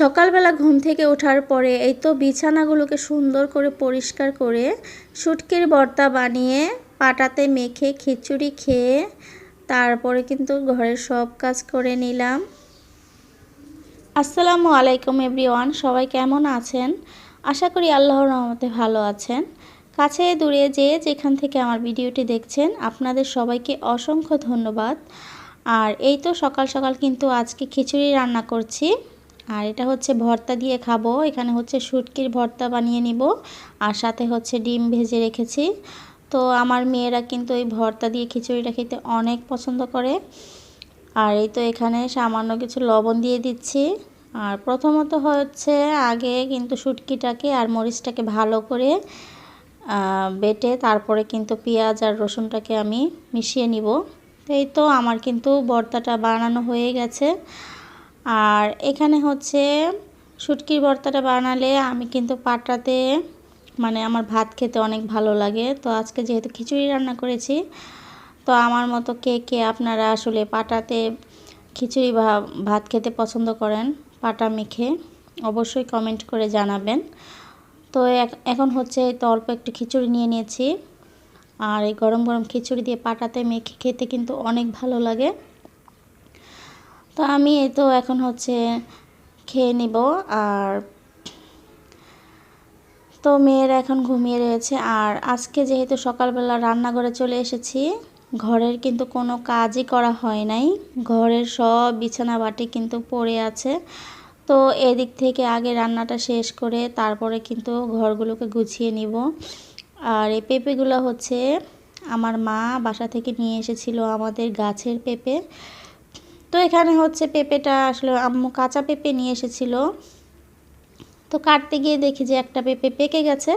সকালবেলা ঘুম থেকে ওঠার পরে এই তো বিছানাগুলোকে সুন্দর করে পরিষ্কার করে শুটকির ভর্তা বানিয়ে পাটাতে মেখে খিচুড়ি খেয়ে তারপরে কিন্তু ঘরের সব কাজ করে নিলাম। আসসালামু আলাইকুম এভরিওয়ান, সবাই কেমন আছেন? আশা করি আল্লাহর রহমতে ভালো আছেন। কাছে দূরে যে যেখান থেকে আমার ভিডিওটি দেখছেন, আপনাদের সবাইকে অসংখ্য ধন্যবাদ। আর এই তো সকাল সকাল কিন্তু আজকে খিচুড়ি রান্না করছি। আর এটা হচ্ছে ভর্তা দিয়ে খাব। এখানে হচ্ছে শুটকির ভর্তা বানিয়ে নিব আর সাথে হচ্ছে ডিম ভেজে রেখেছি। তো আমার মেয়েরা কিন্তু এই ভর্তা দিয়ে খিচুড়িটা খেতে অনেক পছন্দ করে। আর এই তো এখানে সামান্য কিছু লবণ দিয়ে দিচ্ছি। আর প্রথমত হচ্ছে আগে কিন্তু শুটকিটাকে আর মরিচটাকে ভালো করে বেটে তারপরে কিন্তু পেঁয়াজ আর রসুনটাকে আমি মিশিয়ে নিব। এই তো আমার কিন্তু ভর্তাটা বানানো হয়ে গেছে। আর এখানে হচ্ছে শুটকির ভর্তাটা বানালে আমি কিন্তু পাটাতে মানে আমার ভাত খেতে অনেক ভালো লাগে। তো আজকে যেহেতু খিচুড়ি রান্না করেছি, তো আমার মতো কে কে আপনারা আসলে পাটাতে খিচুড়ি ভাত খেতে পছন্দ করেন, পাটা মেখে অবশ্যই কমেন্ট করে জানাবেন। তো এখন হচ্ছে তো অল্প একটু খিচুড়ি নিয়ে নিয়েছি। আর এই গরম গরম খিচুড়ি দিয়ে পাটাতে মেখে খেতে কিন্তু অনেক ভালো লাগে। তো আমি এই তো এখন হচ্ছে খেয়ে নিব আর তো মেয়েরা এখন ঘুমিয়ে রয়েছে। আর আজকে যেহেতু সকালবেলা রান্নাঘরে চলে এসেছি, ঘরের কিন্তু কোনো কাজই করা হয় নাই। ঘরের সব বিছানা বাটি কিন্তু পড়ে আছে। তো এদিক থেকে আগে রান্নাটা শেষ করে তারপরে কিন্তু ঘরগুলোকে গুছিয়ে নিব। আর এই পেঁপেগুলো হচ্ছে আমার মা বাসা থেকে নিয়ে এসেছিল আমাদের গাছের পেঁপে। তো এখানে হচ্ছে পেঁপেটা আসলে আম্মু কাঁচা পেঁপে নিয়ে এসেছিল। তো কাটতে গিয়ে দেখি যে একটা পেঁপে পেকে গেছে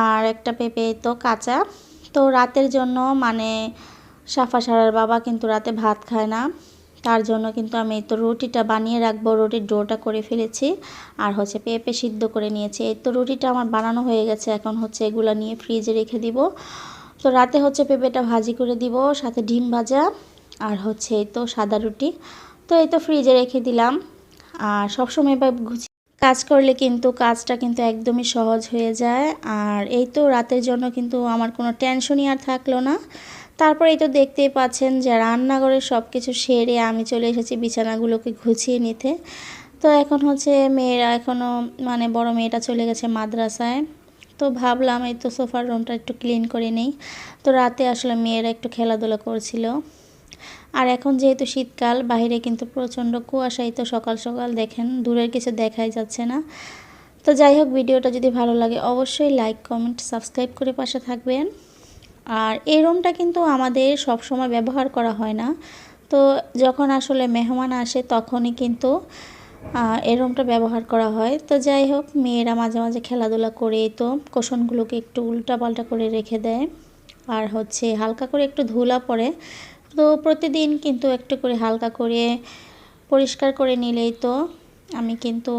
আর একটা পেঁপে তো কাঁচা। তো রাতের জন্য মানে সাফা সারার বাবা কিন্তু রাতে ভাত খায় না। তার জন্য কিন্তু আমি তো রুটিটা বানিয়ে রাখব, রুটির ডোটা করে ফেলেছি আর হচ্ছে পেঁপে সিদ্ধ করে নিয়েছি। এই তো রুটিটা আমার বানানো হয়ে গেছে, এখন হচ্ছে এগুলো নিয়ে ফ্রিজে রেখে দিব। তো রাতে হচ্ছে পেঁপেটা ভাজি করে দিব, সাথে ডিম ভাজা আর হচ্ছে এই তো সাদা রুটি। তো এই তো ফ্রিজে রেখে দিলাম। আর সবসময় এবার গুছিয়ে কাজ করলে কিন্তু কাজটা কিন্তু একদমই সহজ হয়ে যায়। আর এই তো রাতের জন্য কিন্তু আমার কোনো টেনশনই আর থাকল না। তারপর এই তো দেখতেই পাচ্ছেন যে রান্নাঘরের সব কিছু সেরে আমি চলে এসেছি বিছানাগুলোকে গুছিয়ে নিতে। তো এখন হচ্ছে মেয়েরা এখনও মানে বড় মেয়েটা চলে গেছে মাদ্রাসায়। তো ভাবলাম এই তো সোফার রুমটা একটু ক্লিন করে নেই। তো রাতে আসলে মেয়েরা একটু খেলাধুলা করছিল। আর এখন যেহেতু শীতকাল বাইরে কিন্তু প্রচণ্ড কুয়াশাই তো সকাল সকাল দেখেন, দূরের কিছু দেখাই যাচ্ছে না। তো যাই হোক, ভিডিওটা যদি ভালো লাগে অবশ্যই লাইক কমেন্ট সাবস্ক্রাইব করে পাশে থাকবেন। আর এই রুমটা কিন্তু আমাদের সব সময় ব্যবহার করা হয় না। তো যখন আসলে মেহমান আসে তখনই কিন্তু এই রুমটা ব্যবহার করা হয়। তো যাই হোক, মেয়েরা মাঝে মাঝে খেলাধুলা করে তো কোষণগুলোকে একটু উল্টা পাল্টা করে রেখে দেয়। আর হচ্ছে হালকা করে একটু ধুলা পড়ে তো প্রতিদিন কিন্তু একটু করে হালকা করে পরিষ্কার করে নিলেই তো আমি কিন্তু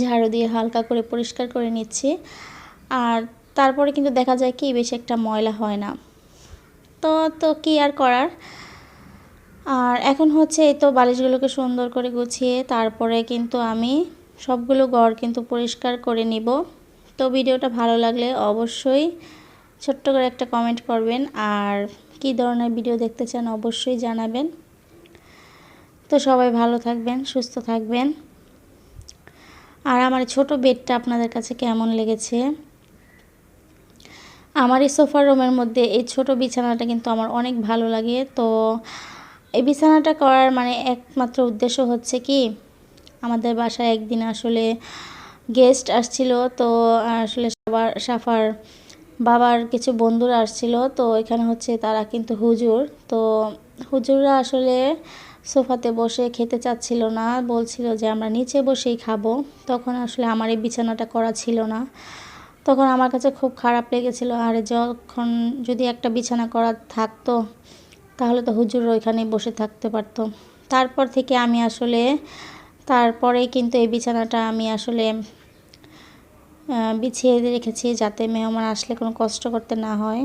ঝাড়ু দিয়ে হালকা করে পরিষ্কার করে নিচ্ছি। আর তারপরে কিন্তু দেখা যায় কি বেশি একটা ময়লা হয় না। তো তো কি আর করার? আর এখন হচ্ছে এই তো বালিশগুলোকে সুন্দর করে গুছিয়ে তারপরে কিন্তু আমি সবগুলো ঘর কিন্তু পরিষ্কার করে নিব। তো ভিডিওটা ভালো লাগলে অবশ্যই ছোট্ট করে একটা কমেন্ট করবেন। আর কি ধরনের ভিডিও দেখতে চান অবশ্যই জানাবেন। তো সবাই ভালো থাকবেন, সুস্থ থাকবেন। আর আমার ছোট বেডটা আপনাদের কাছে কেমন লেগেছে? আমার এই সোফার রুমের মধ্যে এই ছোট বিছানাটা কিন্তু আমার অনেক ভালো লাগে। তো এই বিছানাটা করার মানে একমাত্র উদ্দেশ্য হচ্ছে কি, আমাদের বাসায় একদিন আসলে গেস্ট আসছিল। তো আসলে সবার, সাফার বাবার কিছু বন্ধুরা আসছিল, তো এখানে হচ্ছে তারা কিন্তু হুজুর। তো হুজুররা আসলে সোফাতে বসে খেতে চাচ্ছিল না, বলছিল যে আমরা নিচে বসেই খাব। তখন আসলে আমার এই বিছানাটা করা ছিল না। তখন আমার কাছে খুব খারাপ লেগেছিল, আর যখন যদি একটা বিছানা করা থাকতো, তাহলে তো হুজুর ওইখানেই বসে থাকতে পারতো। তারপর থেকে আমি আসলে, তারপরেই কিন্তু এই বিছানাটা আমি আসলে বিছিয়ে রেখেছি যাতে মেহমান আসলে কোনো কষ্ট করতে না হয়।